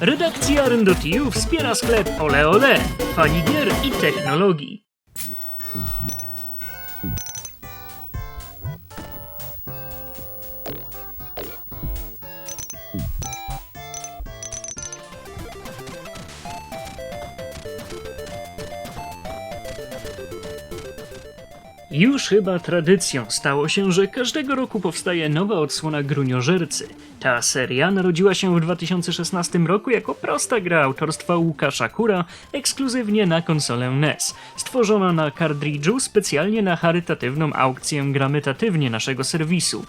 Redakcja Rendotiu wspiera sklep Ole Ole, fani gier i technologii. Już chyba tradycją stało się, że każdego roku powstaje nowa odsłona Gruniożercy. Ta seria narodziła się w 2016 roku jako prosta gra autorstwa Łukasza Kura, ekskluzywnie na konsolę NES, stworzona na kartridżu specjalnie na charytatywną aukcję Gramytatywnie naszego serwisu.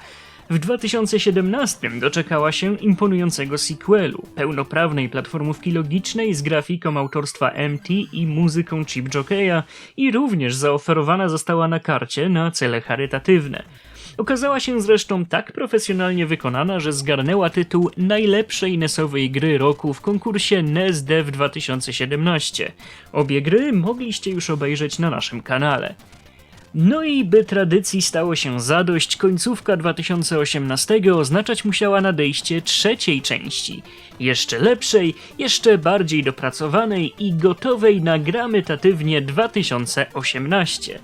W 2017 doczekała się imponującego sequelu, pełnoprawnej platformówki logicznej z grafiką autorstwa MT i muzyką Chip Jockeya i również zaoferowana została na karcie na cele charytatywne. Okazała się zresztą tak profesjonalnie wykonana, że zgarnęła tytuł najlepszej NESowej gry roku w konkursie NES Dev 2017. Obie gry mogliście już obejrzeć na naszym kanale. No i by tradycji stało się zadość, końcówka 2018 oznaczać musiała nadejście trzeciej części. Jeszcze lepszej, jeszcze bardziej dopracowanej i gotowej na gramy tatywnie 2018.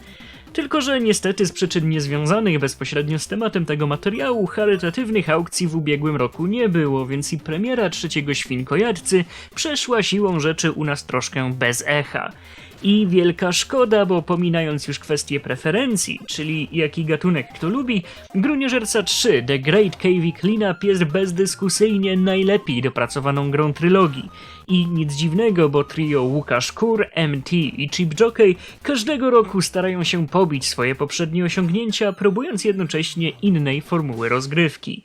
Tylko, że niestety z przyczyn niezwiązanych bezpośrednio z tematem tego materiału, charytatywnych aukcji w ubiegłym roku nie było, więc i premiera trzeciego Świnkojadcy przeszła siłą rzeczy u nas troszkę bez echa. I wielka szkoda, bo pominając już kwestię preferencji, czyli jaki gatunek kto lubi, Gruniożerca 3 The Great Cavey Cleanup jest bezdyskusyjnie najlepiej dopracowaną grą trylogii. I nic dziwnego, bo trio Łukasz Kur, MT i Chip Jockey każdego roku starają się pobić swoje poprzednie osiągnięcia, próbując jednocześnie innej formuły rozgrywki.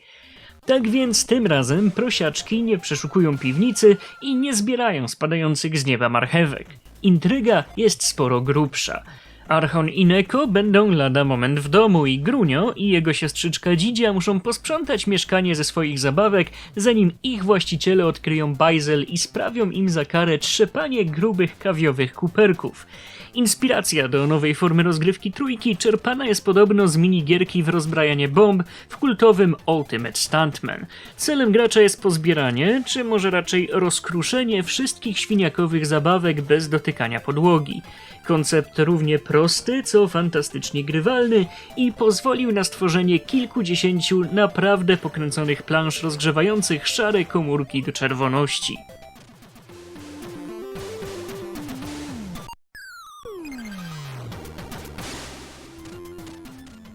Tak więc tym razem prosiaczki nie przeszukują piwnicy i nie zbierają spadających z nieba marchewek. Intryga jest sporo grubsza. Archon i Neko będą lada moment w domu i Grunio i jego siostrzyczka Dzidzia muszą posprzątać mieszkanie ze swoich zabawek, zanim ich właściciele odkryją bajzel i sprawią im za karę trzepanie grubych kawiowych kuperków. Inspiracja do nowej formy rozgrywki trójki czerpana jest podobno z minigierki w rozbrajanie bomb w kultowym Ultimate Stuntman. Celem gracza jest pozbieranie, czy może raczej rozkruszenie wszystkich świniakowych zabawek bez dotykania podłogi. Koncept równie prosty, co fantastycznie grywalny i pozwolił na stworzenie kilkudziesięciu naprawdę pokręconych plansz rozgrzewających szare komórki do czerwoności.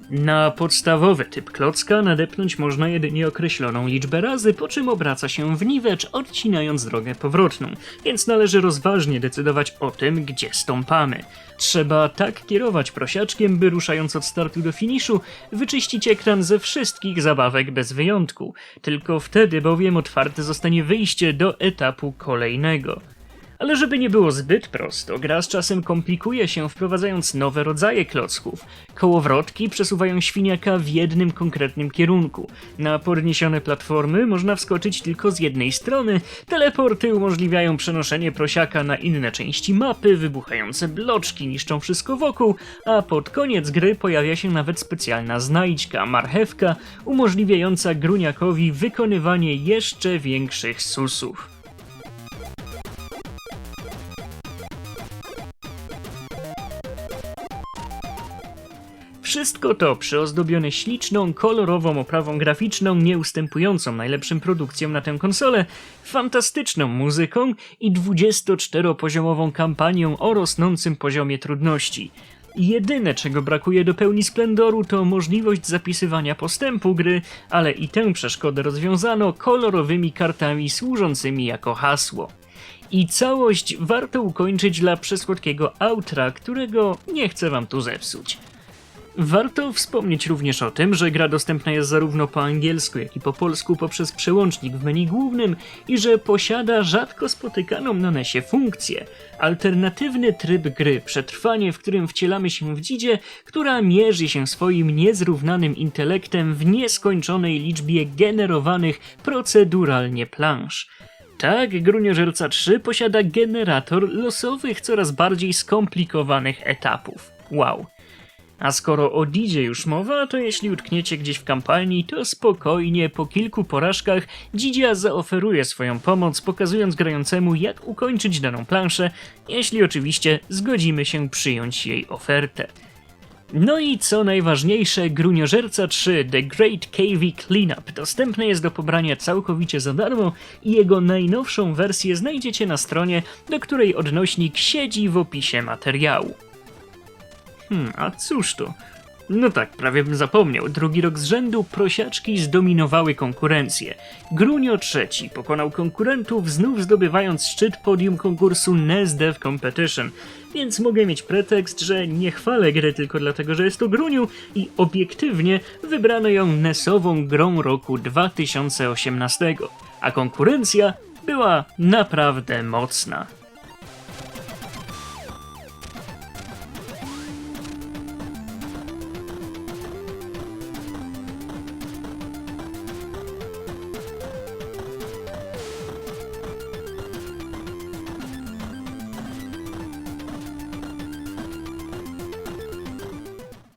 Na podstawowy typ klocka nadepnąć można jedynie określoną liczbę razy, po czym obraca się w niwecz, odcinając drogę powrotną, więc należy rozważnie decydować o tym, gdzie stąpamy. Trzeba tak kierować prosiaczkiem, by ruszając od startu do finiszu, wyczyścić ekran ze wszystkich zabawek bez wyjątku. Tylko wtedy bowiem otwarte zostanie wyjście do etapu kolejnego. Ale żeby nie było zbyt prosto, gra z czasem komplikuje się wprowadzając nowe rodzaje klocków. Kołowrotki przesuwają świniaka w jednym konkretnym kierunku. Na podniesione platformy można wskoczyć tylko z jednej strony, teleporty umożliwiają przenoszenie prosiaka na inne części mapy, wybuchające bloczki niszczą wszystko wokół, a pod koniec gry pojawia się nawet specjalna znajdźka, marchewka, umożliwiająca gruniakowi wykonywanie jeszcze większych susów. Wszystko to przyozdobione śliczną, kolorową oprawą graficzną, nie ustępującą najlepszym produkcjom na tę konsolę, fantastyczną muzyką i 24-poziomową kampanią o rosnącym poziomie trudności. Jedyne, czego brakuje do pełni splendoru, to możliwość zapisywania postępu gry, ale i tę przeszkodę rozwiązano kolorowymi kartami służącymi jako hasło. I całość warto ukończyć dla przesłodkiego outra, którego nie chcę wam tu zepsuć. Warto wspomnieć również o tym, że gra dostępna jest zarówno po angielsku, jak i po polsku poprzez przełącznik w menu głównym i że posiada rzadko spotykaną na NESie funkcję. Alternatywny tryb gry, przetrwanie, w którym wcielamy się w dzidzie, która mierzy się swoim niezrównanym intelektem w nieskończonej liczbie generowanych proceduralnie plansz. Tak, Gruniożerca 3 posiada generator losowych, coraz bardziej skomplikowanych etapów. Wow. A skoro o Didzie już mowa, to jeśli utkniecie gdzieś w kampanii, to spokojnie, po kilku porażkach Dzidzia zaoferuje swoją pomoc, pokazując grającemu jak ukończyć daną planszę, jeśli oczywiście zgodzimy się przyjąć jej ofertę. No i co najważniejsze, Gruniożerca 3 The Great KV Cleanup dostępny jest do pobrania całkowicie za darmo i jego najnowszą wersję znajdziecie na stronie, do której odnośnik siedzi w opisie materiału. Hmm, a cóż to? No tak, prawie bym zapomniał. Drugi rok z rzędu prosiaczki zdominowały konkurencję. Grunio trzeci pokonał konkurentów, znów zdobywając szczyt podium konkursu NES Dev Competition. Więc mogę mieć pretekst, że nie chwalę gry tylko dlatego, że jest to Gruniu i obiektywnie wybrano ją NESową grą roku 2018. A konkurencja była naprawdę mocna.